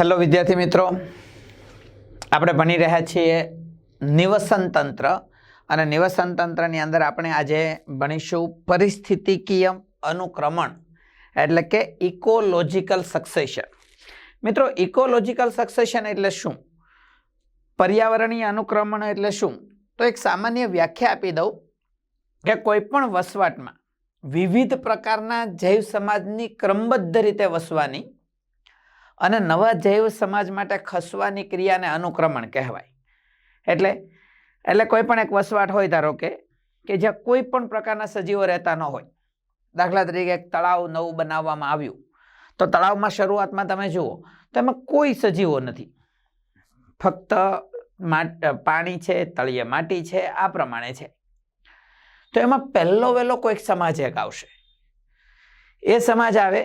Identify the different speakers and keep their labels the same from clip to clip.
Speaker 1: Hello વિદ્યાર્થી મિત્રો. આપણે ભણી રહ્યા છીએ નિવસન તંત્ર. અને નિવસન તંત્રની અંદર આપણે આજે ભણીશું પરિસ્થિતિકીય અનુક્રમણ, એટલે કે ઇકોલોજિકલ સક્સેશન મિત્રો ઇકોલોજિકલ સક્સેશન એટલે શું? પર્યાવરણીય અનુક્રમણ એટલે શું? તો એક સામાન્ય વ્યાખ્યા આપી દઉં કે કોઈ પણ વસવાટમાં વિવિધ પ્રકારના જૈવ સમાજની ક્રમબદ્ધ રીતે વસવાની અને નવા જૈવ સમાજ માટે ખસવાની ક્રિયાને અનુક્રમણ કહેવાય. એટલે એટલે કોઈ પણ એક વસવાટ હોય ધારો કે કે જ્યાં કોઈ પણ પ્રકારના સજીવો રહેતા ન હોય. દાખલા તરીકે એક તળાવ નવું બનાવવામાં આવ્યું. તો તળાવમાં શરૂઆતમાં તમે જુઓ, તો એમાં કોઈ સજીવો નથી. ફક્ત પાણી છે, તળિયે માટી છે, આ પ્રમાણે છે. તો એમાં પહેલો વહેલો કોઈક સમાજ એક આવશે. એ સમાજ આવે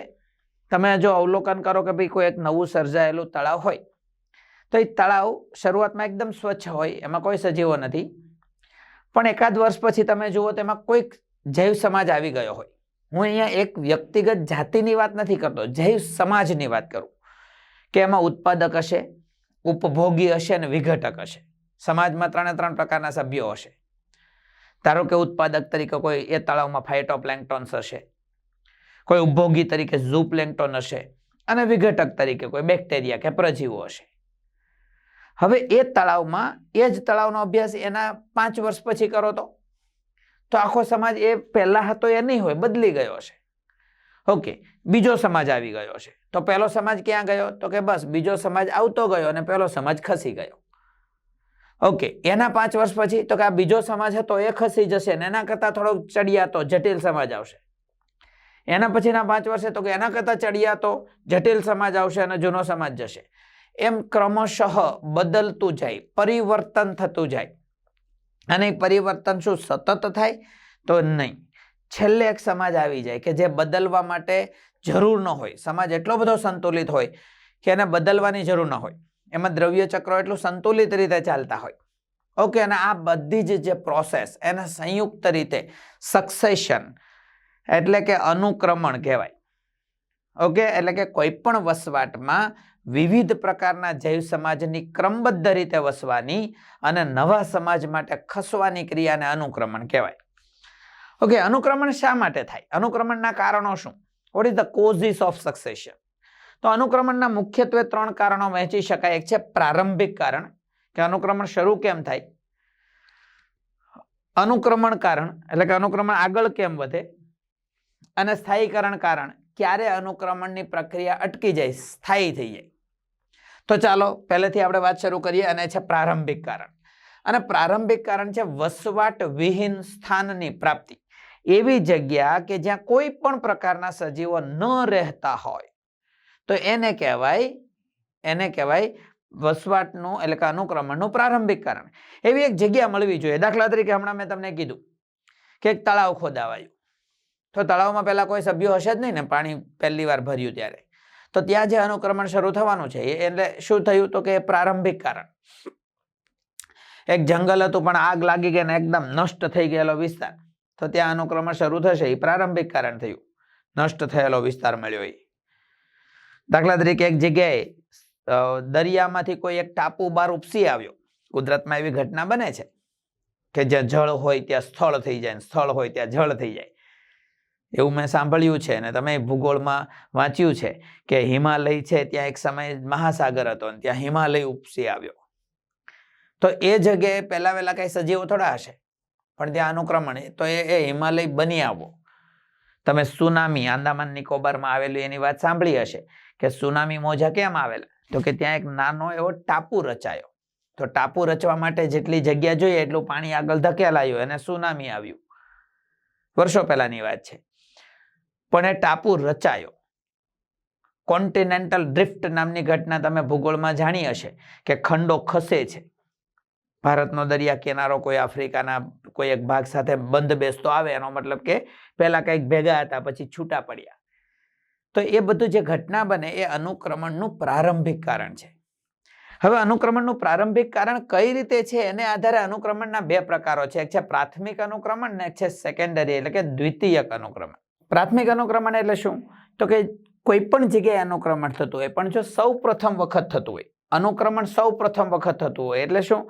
Speaker 1: તમે જો અવલોકન કરો કે ભાઈ કોઈ એક નવું સર્જાયેલું તળાવ હોય, તો એ તળાવ શરૂઆતમાં એકદમ સ્વચ્છ હોય, એમાં કોઈ સજીવો નથી. પણ એકાદ વર્ષ પછી તમે જુઓ તો એમાં કોઈક જૈવ સમાજ આવી ગયો હોય. હું અહીંયા એક વ્યક્તિગત જાતિની વાત નથી કરતો, જૈવ સમાજની વાત કરું, કે એમાં ઉત્પાદક હશે, ઉપભોગી હશે અને વિઘટક હશે. સમાજમાં ત્રણે ત્રણ પ્રકારના સભ્યો હશે. ધારો કે ઉત્પાદક તરીકે કોઈ એ તળાવમાં ફાઇટોપ્લેન્ક્ટોન્સ હશે. કોઈ ઉપભોગી તરીકે ઝૂપ્લેન્ક્ટોન હશે અને વિઘટક તરીકે કોઈ બેક્ટેરિયા કે પ્રજીવો હશે. હવે એ તળાવમાં, એ જ તળાવનો અભ્યાસ એના પાંચ વર્ષ પછી કરો તો? તો આખો સમાજ એ પહેલા હતો એ નહીં હોય, બદલી ગયો હશે. ઓકે, બીજો સમાજ આવી ગયો છે તો પહેલો સમાજ ક્યાં ગયો? તો કે બસ, બીજો સમાજ આવતો ગયો અને પહેલો સમાજ ખસી ગયો. ઓકે, એના પાંચ વર્ષ પછી તો કે આ બીજો સમાજ હતો એ ખસી જશે ને એના કરતાં થોડોક ચડિયાતો, જટિલ સમાજ આવશે. એના પછીના પાંચ વર્ષે તો કે એના કરતાં ચડિયાતો જટિલ સમાજ આવશે અને જૂનો સમાજ જશે. એમ ક્રમશઃ બદલતું જાય, પરિવર્તન થતું જાય. અને પરિવર્તન શું, સતત થાય? તો નહીં. છેલ્લે એક સમાજ આવી જાય કે જે બદલવા માટે જરૂર ન હોય. સમાજ એટલો બધો સંતુલિત હોય કે એને બદલવાની જરૂર ન હોય. એમાં દ્રવ્ય ચક્રો એટલું સંતુલિત રીતે ચાલતા હોય. ઓકે, અને આ બધી જ જે પ્રોસેસ એને સંયુક્ત રીતે સક્સેશન એટલે કે અનુક્રમણ કહેવાય. ઓકે? એટલે કે કોઈ પણ વસવાટમાં વિવિધ પ્રકારના જૈવ સમાજની ક્રમબદ્ધ રીતે વસવાની અને નવા સમાજ માટે ખસવાની ક્રિયાને અનુક્રમણ કહેવાય. ઓકે? અનુક્રમણ શા માટે થાય? અનુક્રમણના કારણો શું? What is the causes of succession તો અનુક્રમણના મુખ્યત્વે ત્રણ કારણો વહેંચી શકાય. એક છે પ્રારંભિક કારણ. કે અનુક્રમણ શરૂ કેમ થાય? અનુક્રમણ કારણ. એટલે કે અનુક્રમણ આગળ કેમ વધે? અને સ્થાયીકરણ કારણ ક્યારે અનુક્રમણની પ્રક્રિયા અટકી જાય, સ્થાયી થઈ જાય. તો ચાલો પહેલેથી આપણે વાત શરૂ કરીએ અને છે પ્રારંભિક કારણ. અને પ્રારંભિક કારણ છે વસવાટ વિહીન સ્થાનની પ્રાપ્તિ. એવી જગ્યા કે જ્યાં કોઈ પણ પ્રકારના સજીવો ન રહેતા હોય. તો એને કહેવાય એને કહેવાય વસવાટનું એટલે કે અનુક્રમણનું પ્રારંભિક કારણ. એવી એક જગ્યા મળવી જોઈએ. દાખલા તરીકે હમણાં મેં તમને કીધું કે એક તળાવ ખોદાવાયું. તો તળાવમાં પહેલા કોઈ સભ્યો હશે જ નહીં ને, પાણી પહેલી વાર ભર્યું ત્યારે. તો ત્યાં જે અનુક્રમણ શરૂ થવાનું છે એટલે શું થયું તો કે પ્રારંભિક કારણ. એક જંગલ હતું, પણ આગ લાગી ગઈ ને એકદમ નષ્ટ થઈ ગયેલો વિસ્તાર. તો ત્યાં અનુક્રમણ શરૂ થશે, એ પ્રારંભિક કારણ થયું. નષ્ટ થયેલો વિસ્તાર મળ્યો એ. દાખલા તરીકે એક જગ્યાએ દરિયામાંથી કોઈ એક ટાપુ બહાર ઉપસી આવ્યો. કુદરતમાં એવી ઘટના બને છે કે જ્યાં જળ હોય ત્યાં સ્થળ થઈ જાય સ્થળ હોય ત્યાં જળ થઈ જાય. એવું મેં સાંભળ્યું છે અને તમે ભૂગોળમાં વાંચ્યું છે કે હિમાલય છે, ત્યાં એક સમયે મહાસાગર હતો અને ત્યાં હિમાલય ઉપસી આવ્યો. તો એ જગ્યાએ પહેલા વહેલા કઈ સજીવો થોડા હશે, પણ ત્યાં અનુક્રમણ તો એ એ હિમાલય બની આવો તમે સુનામી, આંદામાન નિકોબારમાં આવેલું એની વાત સાંભળી હશે કે સુનામી મોજા કેમ આવેલા? તો કે ત્યાં એક નાનો એવો ટાપુ રચાયો. તો ટાપુ રચવા માટે જેટલી જગ્યા જોઈએ એટલું પાણી આગળ ધકેલાયું અને સુનામી આવ્યું. વર્ષો પહેલાની વાત છે. પણ એ ટાપુ રચાયો. કોન્ટિનેન્ટલ ડ્રિફ્ટ નામની ઘટના તમે ભૂગોળમાં જાણી હશે કે ખંડો ખસે છે. ભારતનો દરિયા કિનારો કોઈ આફ્રિકાના કોઈ એક ભાગ સાથે બંધ બેસતો આવે, એનો મતલબ કે પહેલા કંઈક ભેગા હતા, પછી છૂટા પડ્યા. તો એ બધું જે ઘટના બને એ અનુક્રમણનું પ્રારંભિક કારણ છે. હવે અનુક્રમણનું પ્રારંભિક કારણ કઈ રીતે છે? એને આધારે અનુક્રમણના બે પ્રકારો છે. એક છે પ્રાથમિક અનુક્રમણ ને એક છે સેકન્ડરી એટલે કે દ્વિતીયક અનુક્રમણ. પ્રાથમિક અનુક્રમણ એટલે શું? તો કે કોઈ પણ જગ્યાએ અનુક્રમણ થતું હોય. પણ જો સૌ પ્રથમ વખત થતું હોય, અનુક્રમણ સૌ પ્રથમ વખત થતું હોય, એટલે શું?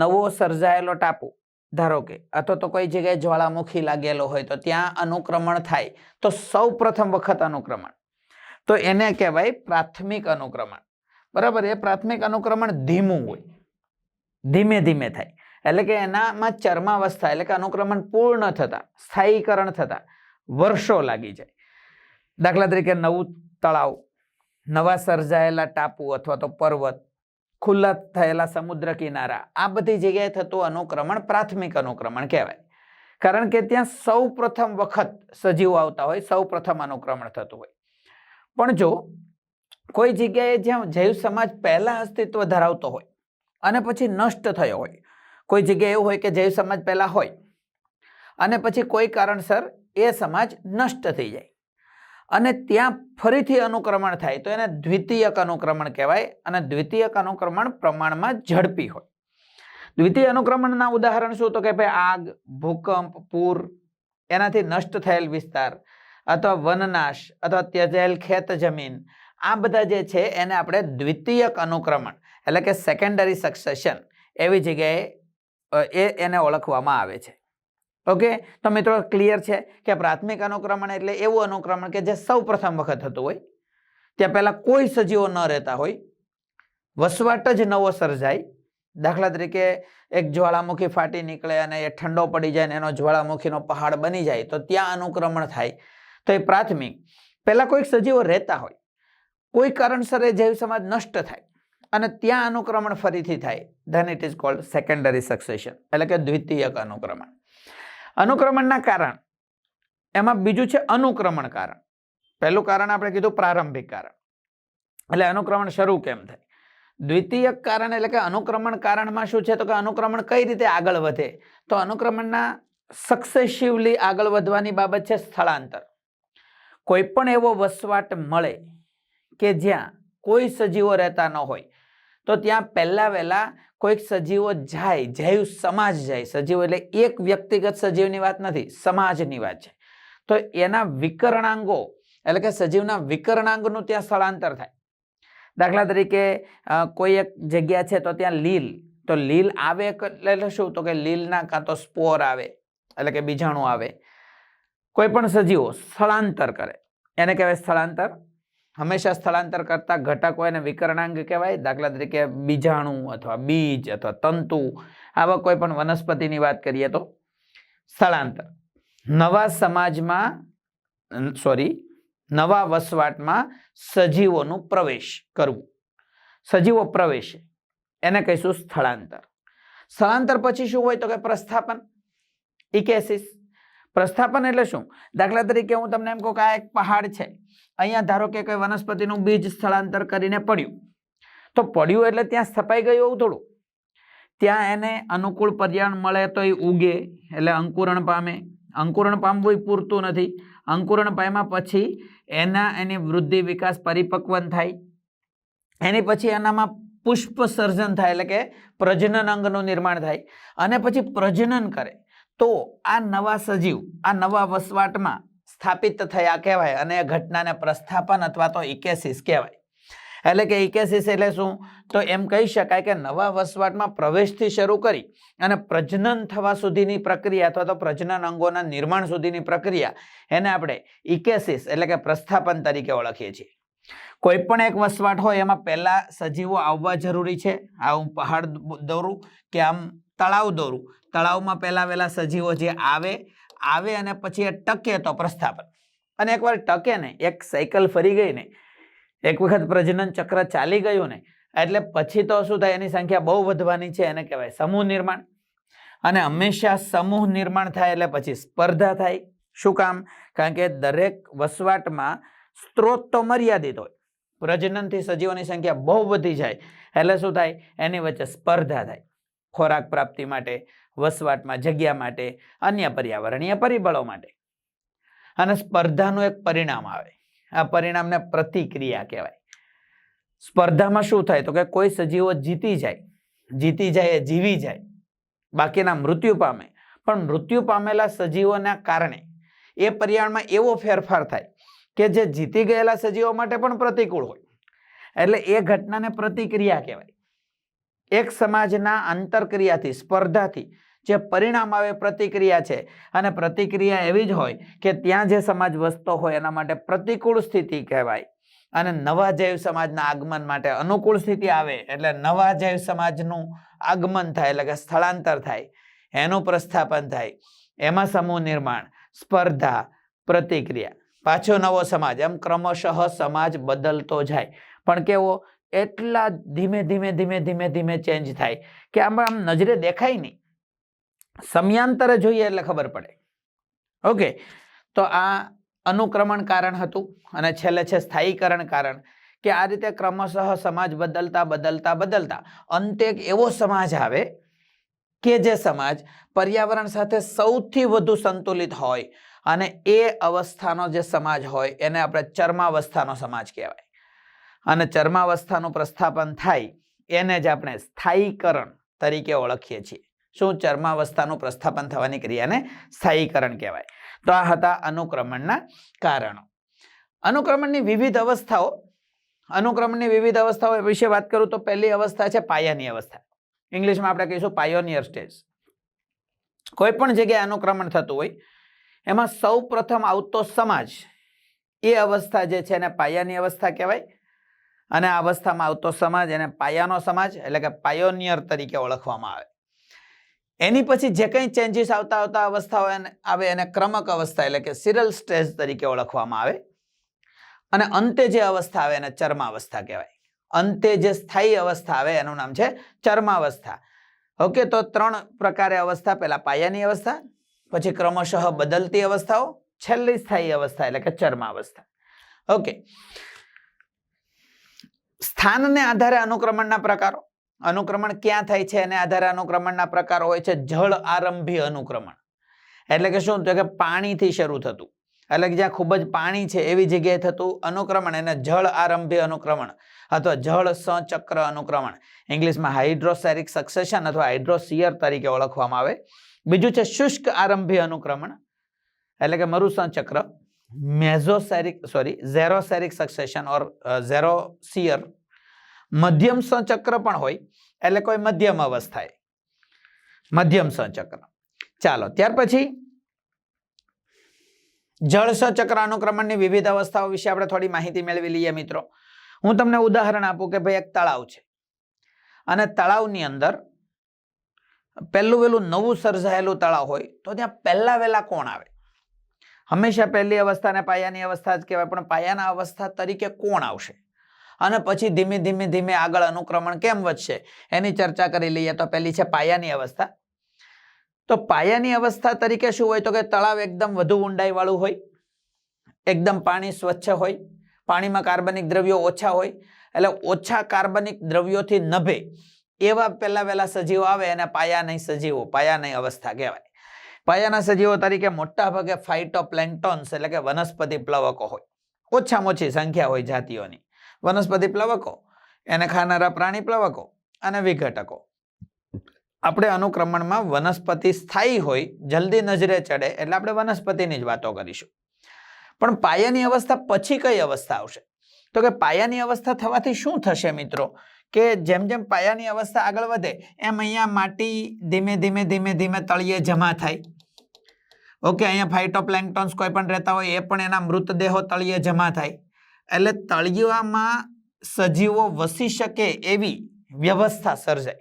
Speaker 1: નવો સર્જાયેલો ટાપુ, ધારો કે, અથવા તો કોઈ જગ્યાએ જ્વાળામુખી લાગેલો હોય, તો ત્યાં અનુક્રમણ થાય, તો સૌ પ્રથમ વખત અનુક્રમણ. તો એને કહેવાય પ્રાથમિક અનુક્રમણ. બરાબર? એ પ્રાથમિક અનુક્રમણ ધીમું હોય. ધીમે ધીમે થાય. એટલે કે એનામાં ચર્માવસ્થા, એટલે કે અનુક્રમણ પૂર્ણ થતા, સ્થાયીકરણ થતા. વર્ષો લાગી જાય. દાખલા તરીકે નવું તળાવ, નવા સર્જાયેલા ટાપુ અથવા તો પર્વત, ખુલ્લા થયેલા સમુદ્ર કિનારા, આ બધી જગ્યાએ થતું અનુક્રમણ પ્રાથમિક અનુક્રમણ કહેવાય. કારણ કે ત્યાં સૌ પ્રથમ વખત સજીવો આવતા હોય, સૌ પ્રથમ અનુક્રમણ થતું હોય. પણ જો કોઈ જગ્યાએ જ્યાં જૈવ સમાજ પહેલાં અસ્તિત્વ ધરાવતો હોય અને પછી નષ્ટ થયો હોય, કોઈ જગ્યાએ એવું હોય કે જૈવ સમાજ પહેલાં હોય, અને પછી કોઈ કારણસર એ સમાજ નષ્ટ થઈ જાય. અને ત્યાં ફરીથી અનુક્રમણ થાય તો એને દ્વિતીયક અનુક્રમણ કહેવાય અને દ્વિતીયક અનુક્રમણ પ્રમાણમાં ઝડપી હોય. દ્વિતીય અનુક્રમણના ઉદાહરણ શું? તો કે ભાઈ આગ, ભૂકંપ, પૂર એનાથી નષ્ટ થયેલ વિસ્તાર અથવા વનનાશ અથવા ત્યજેલ ખેત જમીન આ બધા જે છે એને આપણે દ્વિતીયક અનુક્રમણ એટલે કે સેકન્ડરી સક્સેશન એવી જગ્યાએ એ એને ઓળખવામાં આવે છે. ઓકે તો મિત્રો ક્લિયર છે કે પ્રાથમિક અનુક્રમણ એટલે એવું અનુક્રમણ કે જે સૌ પ્રથમ વખત થતું હોય, ત્યાં પહેલાં કોઈ સજીવો ન રહેતા હોય, વસવાટ જ નવો સર્જાય. દાખલા તરીકે એક જ્વાળામુખી ફાટી નીકળે અને એ ઠંડો પડી જાય ને એનો જ્વાળામુખીનો પહાડ બની જાય, તો ત્યાં અનુક્રમણ થાય. તો એ પ્રાથમિક. પહેલાં કોઈક સજીવો રહેતા હોય. કોઈ કારણસર એ જૈવ સમાજ નષ્ટ થાય અને ત્યાં અનુક્રમણ ફરીથી થાય. Then it is called secondary succession એટલે કે દ્વિતીયક અનુક્રમણ. અનુક્રમણના કારણ. એમાં બીજું છે અનુક્રમણ કારણ. પહેલું કારણ આપણે કીધું પ્રારંભિક કારણ. એટલે અનુક્રમણ શરૂ કેમ થાય? દ્વિતીયક કારણ એટલે કે અનુક્રમણ કારણમાં શું છે? તો કે અનુક્રમણ કઈ રીતે આગળ વધે? તો અનુક્રમણના સક્સેસિવલી આગળ વધવાની બાબત છે સ્થળાંતર. કોઈ પણ એવો વસવાટ મળે કે જ્યાં કોઈ સજીવો રહેતા ન હોય તો ત્યાં પહેલાં વહેલા કોઈક સજીવો જાય, જૈવ સમાજ જાય. સજીવો એટલે એક વ્યક્તિગત સજીવની વાત નથી, સમાજની વાત છે. તો એના વિકરણાંગો, એટલે કે સજીવના વિકરણાંગનું ત્યાં સ્થળાંતર થાય. દાખલા તરીકે કોઈ એક જગ્યા છે તો ત્યાં લીલ, તો લીલ આવે એટલે શું? તો કે લીલના કાં તો સ્પોર આવે, એટલે કે બીજાણુ આવે. કોઈ પણ સજીવો સ્થળાંતર કરે. એને કહેવાય સ્થળાંતર હંમેશા સ્થળાંતર કરતા ઘટકો એને વિકરણાંગ કહેવાય. દાખલા તરીકે બીજાણુ અથવા બીજ અથવા તંતુ, આવા કોઈ પણ વનસ્પતિની વાત કરીએ તો સ્થળાંતર. નવા સમાજમાં સોરી નવા વસવાટમાં સજીવોનું પ્રવેશ કરવું. સજીવો પ્રવેશે, એને કહીશું સ્થળાંતર. સ્થળાંતર પછી શું હોય તો કે પ્રસ્થાપન, ઇકેસિસ પ્રસ્થાપન એટલે શું? દાખલા તરીકે હું તમને એમ કહું કે આ એક પહાડ છે. અહીંયા ધારો કે કોઈ વનસ્પતિનું બીજ સ્થળાંતર કરીને પડ્યું. તો પડ્યું એટલે ત્યાં સ્થપાઈ ગયું એવું થોડું. ત્યાં એને અનુકૂળ પર્યાવરણ મળે તો એ ઉગે, એટલે અંકુરણ પામે. અંકુરણ પામવું પૂરતું નથી. અંકુરણ પામ્યા પછી એના એની વૃદ્ધિ વિકાસ પરિપક્વન થાય. એની પછી એનામાં પુષ્પ સર્જન થાય, એટલે કે પ્રજનન અંગનું નિર્માણ થાય. અને પછી પ્રજનન કરે. તો આ નવા સજીવ, આ નવા વસવાટમાં સ્થાપિત થયા કહેવાય અને એ ઘટનાને પ્રસ્થાપન અથવા તો ઇકેસિસ કહેવાય. એટલે કે ઇકેસિસ એટલે શું? તો એમ કહી શકાય કે નવા વસવાટમાં પ્રવેશથી શરૂ કરી અને પ્રજનન થવા સુધીની પ્રક્રિયા અથવા તો પ્રજનન અંગોના નિર્માણ સુધીની પ્રક્રિયા એને આપણે ઇકેસિસ એટલે કે પ્રસ્થાપન તરીકે ઓળખીએ છીએ. કોઈ પણ એક વસવાટ હોય, એમાં પહેલા સજીવો આવવા જરૂરી છે. આ હું પહાડ દોરું કે આમ તળાવ દોરું. તળાવમાં પહેલા વહેલા સજીવો જે આવે આવે અને પછી એ ટકે તો પ્રસ્થાપન. અને એકવાર ટકે ને, એક સાયકલ ફરી ગઈ ને, એક વખત પ્રજનન ચક્ર ચાલી ગયું ને, એટલે પછી તો શું થાય, એની સંખ્યા બહુ વધવાની છે, એને કહેવાય સમૂહ નિર્માણ. અને હંમેશા સમૂહ નિર્માણ થાય એટલે પછી સ્પર્ધા થાય. શું કામ? કારણ કે દરેક વસવાટમાં સ્ત્રોત તો મર્યાદિત હોય. પ્રજનનથી સજીવોની સંખ્યા બહુ વધી જાય. એટલે શું થાય? એની વચ્ચે સ્પર્ધા થાય. ખોરાક પ્રાપ્તિ માટે, વસવાટમાં, જગ્યા માટે, અન્ય પર્યાવરણીય પરિબળો માટે. અને સ્પર્ધાનું એક પરિણામ આવે. આ પરિણામને પ્રતિક્રિયા કહેવાય. સ્પર્ધામાં શું થાય? તો કે કોઈ સજીવો જીતી જાય. જીતી જાય એ જીવી જાય. બાકીના મૃત્યુ પામે. પણ મૃત્યુ પામેલા સજીવોના કારણે એ પર્યાવરણમાં એવો ફેરફાર થાય કે જે જીતી ગયેલા સજીવો માટે પણ પ્રતિકૂળ હોય. એટલે એ ઘટનાને પ્રતિક્રિયા કહેવાય. એક સમાજના આંતરક્રિયાથી સ્પર્ધાથી જે પરિણામ આવે પ્રતિક્રિયા છે. અને પ્રતિક્રિયા એવી જ હોય કે ત્યાં જે સમાજ વસતો હોય, એના માટે પ્રતિકૂળ સ્થિતિ કહેવાય. અને નવા જૈવ સમાજના આગમન માટે અનુકૂળ સ્થિતિ આવે, એટલે નવા જૈવ સમાજનું આગમન થાય, એટલે કે સ્થળાંતર થાય, એનું પ્રસ્થાપન થાય. એમાં સમૂહ નિર્માણ, સ્પર્ધા, પ્રતિક્રિયા. પાછો નવો સમાજ. એમ ક્રમશઃ સમાજ બદલતો જાય. પણ કેવો? એટલા ધીમે ધીમે ધીમે ધીમે ધીમે ચેન્જ થાય કે આમ આમ નજરે દેખાય નહીં. સમયાંતરે જોઈએ એટલે ખબર પડે. ઓકે તો આ અનુક્રમણ કારણ હતું અને છેલ્લે છે સ્થાયીકરણ કારણ કે આ રીતે ક્રમશઃ સમાજ બદલતા બદલતા બદલતા અંતે એક એવો સમાજ આવે કે જે સમાજ પર્યાવરણ સાથે સૌથી વધુ સંતુલિત હોય. અને એ અવસ્થાનો જે સમાજ હોય, એને આપણે ચર્માવસ્થાનો સમાજ કહેવાય. અને ચર્માવસ્થાનું પ્રસ્થાપન થાય, એને જ આપણે સ્થાયીકરણ તરીકે ઓળખીએ છીએ. શું? ચર્માવસ્થાનું પ્રસ્થાપન થવાની ક્રિયાને સ્થાયીકરણ કહેવાય. તો આ હતા અનુક્રમણના કારણો. અનુક્રમણની વિવિધ અવસ્થાઓ, અનુક્રમણની વિવિધ અવસ્થાઓ વિશે વાત કરું તો પહેલી અવસ્થા છે પાયાની અવસ્થા. ઇંગ્લિશમાં આપણે કહીશું પાયોનિયર સ્ટેજ. કોઈ પણ જગ્યાએ અનુક્રમણ થતું હોય એમાં સૌ પ્રથમ આવતો સમાજ. એ અવસ્થા જે છે એને પાયાની અવસ્થા કહેવાય. અને આ અવસ્થામાં આવતો સમાજ એને પાયાનો સમાજ એટલે કે પાયોનિયર તરીકે ઓળખવામાં આવે. એની પછી જે કંઈ ચેન્જીસ આવતા આવતા અવસ્થાઓ આવે એને ક્રમક અવસ્થા એટલે કે સિરલ સ્ટેજ તરીકે ઓળખવામાં આવે. અને અંતે જે અવસ્થા આવે એને ચર્માવસ્થા કહેવાય. અંતે જે સ્થાયી અવસ્થા આવે એનું નામ છે ચર્માવસ્થા. ઓકે, તો ત્રણ પ્રકારે અવસ્થા. પહેલા પાયાની અવસ્થા પછી ક્રમશઃ બદલતી અવસ્થાઓ, છેલ્લી સ્થાયી અવસ્થા એટલે કે ચર્માવસ્થા. ઓકે. સ્થાનને આધારે અનુક્રમણના પ્રકારો. અનુક્રમણ ક્યાં થાય છે? એને આધારે અનુક્રમણના પ્રકારો હોય છે જળ આરંભી અનુક્રમણ. એટલે કે શું? તો કે પાણીથી શરૂ થતું. એટલે કે જ્યાં ખૂબ જ પાણી છે એવી જગ્યાએ થતું અનુક્રમણ, એને જળ આરંભી અનુક્રમણ અથવા જળ સચક્ર અનુક્રમણ. ઇંગ્લિશમાં હાઇડ્રોસેરિક સક્સેશન અથવા હાઇડ્રોસિયર તરીકે ઓળખવામાં આવે. બીજું છે શુષ્ક આરંભી અનુક્રમણ, એટલે કે મરુસંચક્ર મેઝોસેરિક સોરી ઝેરોસેરિક સક્સેશન ઓર ઝેરોસિયર. મધ્યમ સંચક્ર પણ હોય, એટલે કોઈ મધ્યમ અવસ્થાએ. મધ્યમ સંચક્ર. ચાલો, ત્યાર પછી જળ સચક્ર અનુક્રમણની વિવિધ અવસ્થાઓ વિશે આપણે થોડી માહિતી મેળવી લઈએ મિત્રો. હું તમને ઉદાહરણ આપું કે ભાઈ એક તળાવ છે. અને તળાવની અંદર પહેલું વહેલું નવું સર્જાયેલું તળાવ હોય, તો ત્યાં પહેલા વહેલા કોણ આવે? હંમેશા પહેલી અવસ્થાને પાયાની અવસ્થા જ કહેવાય, પણ પાયાના અવસ્થા તરીકે કોણ આવશે? અને પછી ધીમે ધીમે ધીમે આગળ અનુક્રમણ કેમ વધશે? એની ચર્ચા કરી લઈએ તો પહેલી છે પાયાની અવસ્થા. તો પાયાની અવસ્થા તરીકે શું હોય? તો કે તળાવ એકદમ વધુ ઊંડાઈવાળું હોય, એકદમ પાણી સ્વચ્છ હોય, પાણીમાં કાર્બનિક દ્રવ્યો ઓછા હોય, એટલે ઓછા કાર્બનિક દ્રવ્યોથી નભે. એવા પહેલા વહેલા સજીવો આવે એને પાયાની સજીવો, પાયાની અવસ્થા કહેવાય. પાયાના સજીવો તરીકે મોટા ભાગે ફાઇટોપ્લેન્ટોન્સ એટલે કે વનસ્પતિ પ્લવકો હોય. ઓછામાં ઓછી સંખ્યા હોય જાતિઓની. વનસ્પતિ પ્લવકો, એને ખાનારા પ્રાણી પ્લવકો અને વિઘટકો. આપણે અનુક્રમણમાં વનસ્પતિ સ્થાયી હોય, જલ્દી નજરે ચડે એટલે આપણે વનસ્પતિની જ વાતો કરીશું. પણ પાયાની અવસ્થા પછી કઈ અવસ્થા આવશે? તો કે પાયાની અવસ્થા થવાથી શું થશે મિત્રો? કે જેમ જેમ પાયાની અવસ્થા આગળ વધે, એમ અહીંયા માટી ધીમે ધીમે ધીમે ધીમે તળિયે જમા થાય. ઓકે અહીંયા ફાઇટોપ્લેન્ટોન્સ કોઈ પણ રહેતા હોય, એ પણ એના મૃતદેહો તળિયે જમા થાય. એટલે તળિયામાં સજીવો વસી શકે એવી વ્યવસ્થા સર્જાય.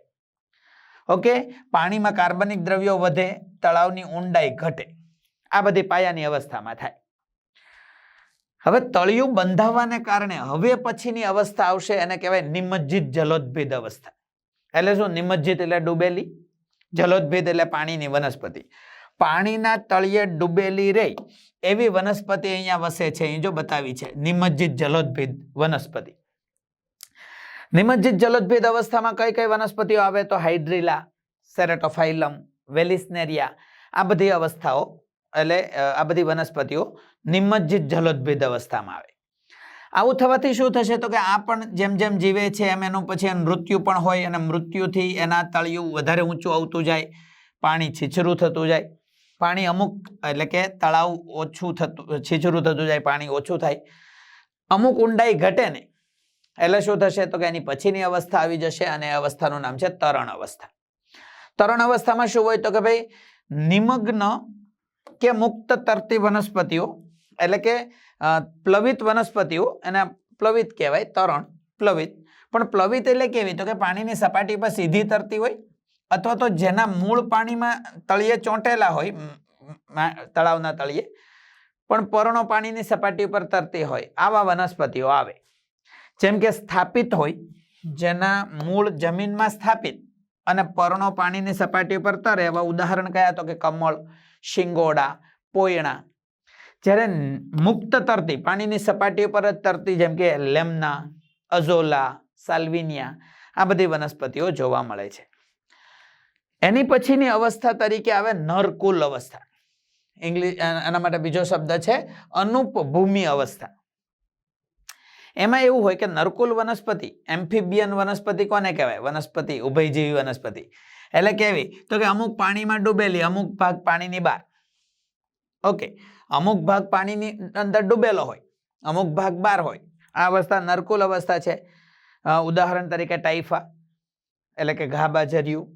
Speaker 1: ઓકે પાણીમાં કાર્બનિક દ્રવ્યો વધે, તળાવની ઊંડાઈ ઘટે. આ બધી પાયાની અવસ્થામાં થાય. હવે તળિયું બંધાવાને કારણે હવે પછીની અવસ્થા આવશે, એને કહેવાય નિમજ્જિત જલોદભેદ અવસ્થા. એટલે શું? નિમજ્જિત એટલે ડૂબેલી, જલોદભેદ એટલે પાણીની વનસ્પતિ. પાણીના તળિયે ડૂબેલી રહી, એવી વનસ્પતિ અહીંયા વસે છે. અહીં જો બતાવી છે, નિમજ્જિત જલોદભેદ વનસ્પતિ. નિમજ્જિત જલોદભેદ અવસ્થામાં કઈ કઈ વનસ્પતિઓ આવે? તો હાઇડ્રીલા, સેરેટોફાઇલમ, વેલિસ્નેરિયા, આ બધી અવસ્થાઓ, એટલે આ બધી વનસ્પતિઓ નિમજ્જિત જલોદભેદ અવસ્થામાં આવે. આવું થવાથી શું થશે તો કે આ પણ જેમ જેમ જીવે છે એમ એનું પછી મૃત્યુ પણ હોય અને મૃત્યુથી એના તળિયું વધારે ઊંચું આવતું જાય, પાણી છીછરું થતું જાય. પાણી અમુક એટલે કે તળાવ ઓછું થતું, છીછરું થતું જાય, પાણી ઓછું થાય. અમુક ઊંડાઈ ઘટે ને એટલે શું થશે તો કે એની પછીની અવસ્થા આવી જશે અને એ અવસ્થાનું નામ છે તરણ અવસ્થા. તરણ અવસ્થામાં શું હોય તો કે ભાઈ, નિમગ્ન કે મુક્ત તરતી વનસ્પતિઓ એટલે કે પ્લવિત વનસ્પતિઓ, એને પ્લવિત કહેવાય, તરણ, પ્લવિત. પણ પ્લવિત એટલે કેવી? તો કે પાણીની સપાટી પર સીધી તરતી હોય, અથવા તો જેના મૂળ પાણીમાં તળિયે ચોંટેલા હોય તળાવના તળિયે, પણ પર્ણો પાણીની સપાટી ઉપર તરતી હોય, આવા વનસ્પતિઓ આવે. જેમ કે સ્થાપિત હોય, જેના મૂળ જમીનમાં સ્થાપિત અને પર્ણો પાણીની સપાટી ઉપર તરે, એવા ઉદાહરણ કયા? તો કે કમળ, શિંગોડા, પોયણા જ્યારે મુક્ત તરતી, પાણીની સપાટી ઉપર જ તરતી, જેમ કે લેમના, અઝોલા, સાલ્વિનિયા, આ બધી વનસ્પતિઓ જોવા મળે છે. એની પછીની અવસ્થા તરીકે આવે નરકુલ અવસ્થા. ઇંગ્લિશ, એના માટે બીજો શબ્દ છે અનુપભૂમિ અવસ્થા. એમાં એવું હોય કે નરકુલ વનસ્પતિ, એમ્ફિબિયન વનસ્પતિ કોને કહેવાય? વનસ્પતિ, ઉભયજીવી વનસ્પતિ. એટલે કેવી? તો કે અમુક પાણીમાં ડૂબેલી, અમુક ભાગ પાણીની બહાર. ઓકે. અમુક ભાગ પાણીની અંદર ડૂબેલો હોય, અમુક ભાગ બહાર હોય. આ અવસ્થા નરકુલ અવસ્થા છે. ઉદાહરણ તરીકે ટાઇફા, એટલે કે ઘાબાજર્યું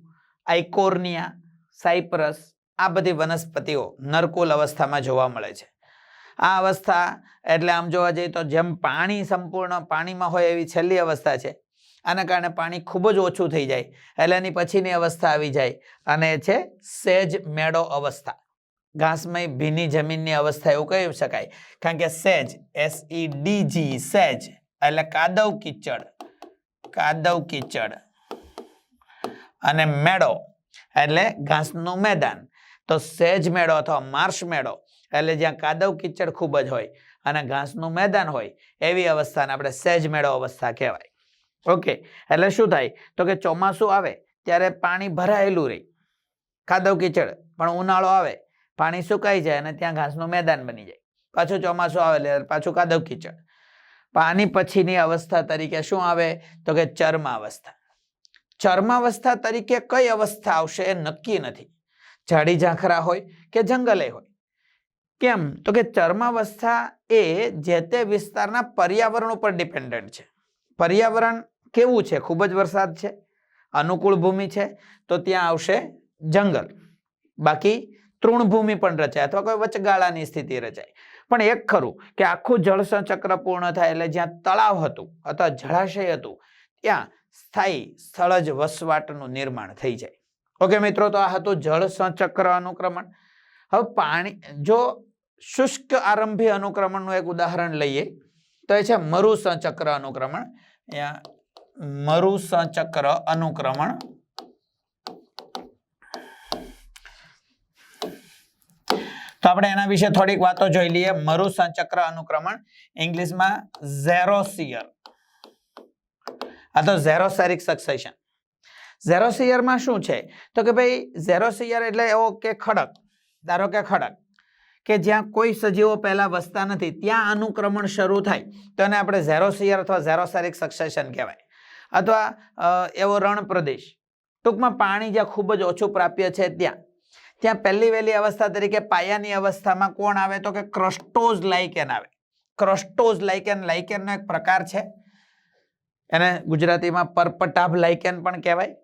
Speaker 1: આઇકોર્નિયા સાયપ્રસ આ બધી વનસ્પતિઓ નરકુલ અવસ્થામાં જોવા મળે છે. આ અવસ્થા, એટલે આમ જોવા જઈએ તો જેમ પાણી સંપૂર્ણ પાણીમાં હોય એવી છેલ્લી અવસ્થા છે. આના કારણે પાણી ખૂબ જ ઓછું થઈ જાય, એટલે એની પછીની અવસ્થા આવી જાય. અને છે સેજ મેળો અવસ્થા. ઘાસમય ભીની જમીનની અવસ્થા એવું કહી શકાય. કારણ કે સેજ એસ ઈ ડી જી સેજ એટલે કાદવ કીચડ. કાદવ કીચડ. અને મેળો એટલે ઘાસનું મેદાન. તો સેજ મેળો અથવા માર્શ મેળો એટલે જ્યાં કાદવ કીચડ ખૂબ જ હોય અને ઘાસનું મેદાન હોય, એવી અવસ્થાને આપણે સેજ મેળો અવસ્થા કહેવાય. ઓકે, એટલે શું થાય? તો કે ચોમાસું આવે ત્યારે પાણી ભરાયેલું રહે. કાદવ કીચડ, પણ ઉનાળો આવે પાણી સુકાઈ જાય અને ત્યાં ઘાસનું મેદાન બની જાય. પાછું ચોમાસું આવે એટલે પાછું કાદવ કીચડ. પાણી પછીની અવસ્થા તરીકે શું આવે? તો કે ચર્માવસ્થા. ચર્માવસ્થા તરીકે કઈ અવસ્થા આવશે એ નક્કી નથી. ઝાડી ઝાંખરા હોય કે જંગલે હોય. કેમ? તો કે ચર્માવસ્થા એ જે તે વિસ્તારના પર્યાવરણ ઉપર ડિપેન્ડન્ટ છે. પર્યાવરણ કેવું છે? ખૂબ જ વરસાદ છે. અનુકૂળ ભૂમિ છે. તો ત્યાં આવશે જંગલ. બાકી તૃણભૂમિ પણ રચાય અથવા કોઈ વચગાળાની સ્થિતિ રચાય. પણ એક ખરું કે આખું જળસંચક્ર પૂર્ણ થાય એટલે જ્યાં તળાવ હતું અથવા જળાશય હતું, ત્યાં સ્થાયી સ્થળજ વસવાટનું નિર્માણ થઈ જાય. ઓકે મિત્રો, તો આ હતું જળસંચક્ર અનુક્રમણ. હવે પાણી, જો શુષ્ક આરંભી અનુક્રમણનું એક ઉદાહરણ લઈએ, તો એ છે મરુસંચક્ર અનુક્રમણ. અહીંયા મરુસંચક્ર અનુક્રમણ તો આપણે એના વિશે થોડીક વાતો જોઈ લઈએ. મરુસંચક્ર અનુક્રમણ ઇંગ્લિશમાં ઝેરોસિયર. આ તો ઝેરોસેરિક સક્સેશન ઝેરોસિયરમાં શું છે? તો કે ભાઈ, ઝેરોસિયર એટલે એવો કે ખડક. ધારો કે ખડક. કે જ્યાં કોઈ સજીવો પહેલાં વસતા નથી, ત્યાં અનુક્રમણ શરૂ થાય. તો એને આપણે ઝેરોસિયર અથવા ઝેરોસેરિક સક્સેશન કહેવાય. અથવા એવો રણ પ્રદેશ ટૂંકમાં પાણી જ્યાં ખૂબ જ ઓછું પ્રાપ્ય છે ત્યાં. ત્યાં પહેલી વહેલી અવસ્થા તરીકે પાયાની અવસ્થામાં કોણ આવે તો કે ક્રસ્ટોઝ લાઇકેન આવે. ક્રસ્ટોઝ લાઇકેન, લાઇકેનનો એક પ્રકાર છે. એને ગુજરાતીમાં પરપટાભ લાઇકેન પણ કહેવાય.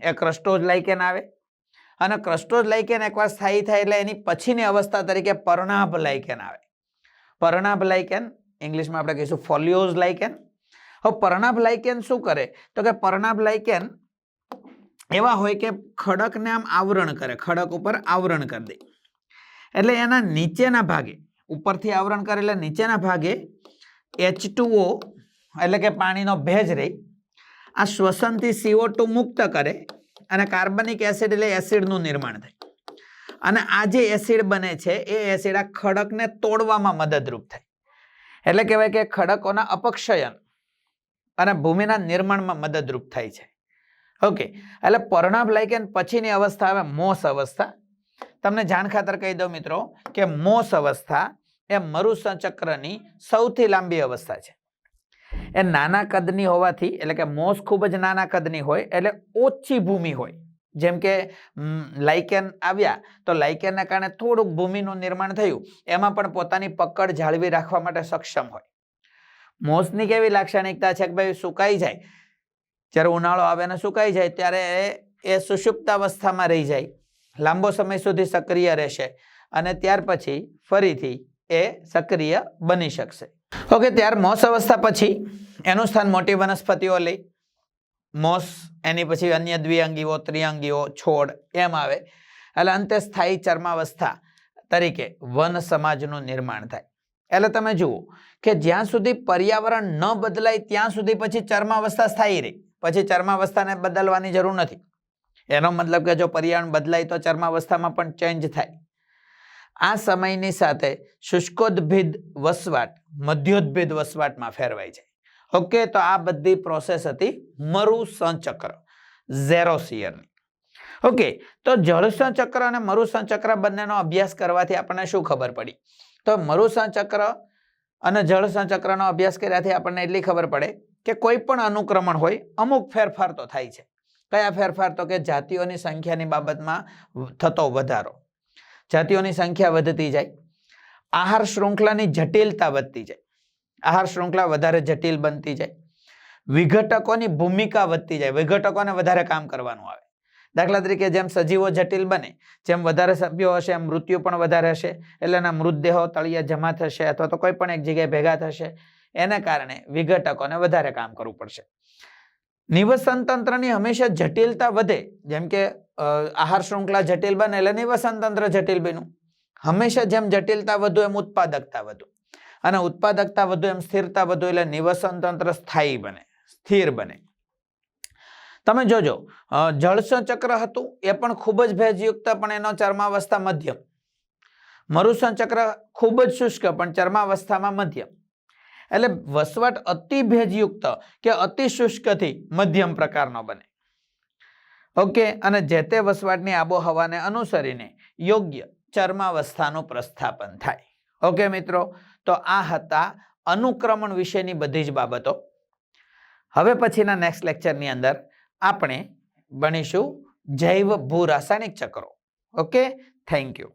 Speaker 1: એ ક્રસ્ટોઝ લાઇકેન આવે. અને ક્રસ્ટોઝ લાઇકેન એકવાર સ્થાયી થાય એટલે એની પછીની અવસ્થા તરીકે પરણાભ લાઇકેન આવે. પર્ણાભ લાઇકેન, ઇંગ્લિશમાં આપણે કહીશું ફોલિયોઝ લાઇકેન. હવે પરણાભ લાઇકેન શું કરે? તો કે પરણાભ લાઇકેન એવા હોય કે ખડકને આમ આવરણ કરે, ખડક ઉપર આવરણ કરી દે. એટલે એના નીચેના ભાગે, ઉપરથી આવરણ કરે એટલે નીચેના ભાગે એચ એટલે કે પાણીનો ભેજ રહે, આ શ્વસનથી સીઓ ટુ મુક્ત કરે અને કાર્બનિક એસિડ એટલે એસિડનું નિર્માણ થાય. અને આ જે એસિડ બને છે, એ એસિડ આ ખડકને તોડવામાં મદદરૂપ થાય. એટલે કહેવાય કે ખડકોના અપક્ષયન અને ભૂમિના નિર્માણમાં મદદરૂપ થાય છે. ઓકે એટલે પર્ણાભ લાઇકેન પછીની અવસ્થા આવે મોસ અવસ્થા. તમને જાણ ખાતર કહી દઉં મિત્રો કે મોસ અવસ્થા એ મરુસંચક્રની સૌથી લાંબી અવસ્થા છે. એ નાના કદની હોવાથી, એટલે કે મોસ ખૂબ જ નાના કદની હોય, એટલે ઓછી ભૂમિ હોય. જેમ કે લાઇકેન આવ્યા તો લાઇકેનના કારણે થોડુંક ભૂમિનું નિર્માણ થયું. એમાં પણ પોતાની પકડ જાળવી રાખવા માટે સક્ષમ હોય. મોસની કેવી લાક્ષણિકતા છે કે ભાઈ, સુકાઈ જાય? જ્યારે ઉનાળો આવે અને સુકાઈ જાય, ત્યારે એ- સુષુપ્ત અવસ્થામાં રહી જાય. લાંબો સમય સુધી સક્રિય રહેશે અને ત્યાર પછી ફરીથી એ સક્રિય બની શકશે. ઓકે ત્યાર મોસ અવસ્થા પછી એનું સ્થાન મોટી વનસ્પતિઓ લઈ મોસ, એની પછી અન્ય દ્વિઅંગીઓ, ત્રિઅંગીઓ, છોડ એમ આવે. એટલે અંતે સ્થાયી ચર્માવસ્થા તરીકે વન સમાજનું નિર્માણ થાય. એટલે તમે જુઓ કે જ્યાં સુધી પર્યાવરણ ન બદલાય, ત્યાં સુધી પછી ચર્માવસ્થા સ્થાયી રહી. પછી ચર્માવસ્થાને બદલવાની જરૂર નથી. એનો મતલબ કે જો પર્યાવરણ બદલાય તો ચર્માવસ્થામાં પણ ચેન્જ થાય. આ સમયની સાથે શુષ્કોદ્ભિદ વસવાટ, મધ્યોદ્ભિદ વસવાટમાં ફેરવાય છે. ઓકે, તો આ બધી પ્રોસેસ હતી મરુસંચક્ર ઝેરોસિયરની ઓકે, તો જળસંચક્ર અને મરુસંચક્ર બંનેનો અભ્યાસ કરવાથી આપણને શું ખબર પડી? તો મરુસંચક્ર અને જળસંચક્રનો અભ્યાસ કર્યાથી આપણને એટલી ખબર પડે કે કોઈ પણ અનુક્રમણ હોય, અમુક ફેરફાર તો થાય છે. કયા ફેરફાર તો કે જાતિઓની સંખ્યાની બાબતમાં થતો વધારો. જાતિઓની સંખ્યા વધતી જાય, આહાર શૃંખલાની જટિલતા વધતી જાય, આહાર શૃંખલા વધારે જટિલ બનતી જાય, વિઘટકોની ભૂમિકા વધતી જાય, વિઘટકોને વધારે કામ કરવાનું આવે. દાખલા તરીકે જેમ સજીવો જટિલ બને, જેમ વધારે સભ્યો હશે, એમ મૃત્યુ પણ વધારે હશે, એટલે એના મૃતદેહો તળિયા જમા થશે અથવા તો કોઈ પણ એક જગ્યાએ ભેગા થશે એને કારણે વિઘટકોને વધારે કામ કરવું પડશે. નિવસન તંત્રની હંમેશા જટિલતા વધે જેમ કે આહાર શૃંખલા જટિલ બને એટલે નિવસન તંત્ર જટિલ બન્યું. હંમેશા જેમ જટિલતા વધુ એમ ઉત્પાદકતા વધુ. અને ઉત્પાદકતા વધુ એમ સ્થિરતા વધુ એટલે નિવસન તંત્ર સ્થાયી બને સ્થિર બને. તમે જોજો અ, ચક્ર હતું એ પણ ખૂબ જ ભેજયુક્ત પણ એનો ચર્માવસ્થા મધ્યમ. મરુસન ચક્ર ખૂબ જ શુષ્ક પણ ચર્માવસ્થામાં મધ્યમ. એટલે વસવાટ અતિ ભેજયુક્ત કે અતિ શુષ્કથી મધ્યમ પ્રકારનો બને. ઓકે, અને જે તે વસવાટની આબોહવાને અનુસરીને યોગ્ય ચર્માવસ્થાનું પ્રસ્થાપન થાય. ઓકે મિત્રો, તો આ હતા અનુક્રમણ વિશેની બધી જ બાબતો. હવે પછીના નેક્સ્ટ લેક્ચરની અંદર આપણે ભણીશું જૈવ ભૂ રાસાયણિક ચક્રો. Okay thank you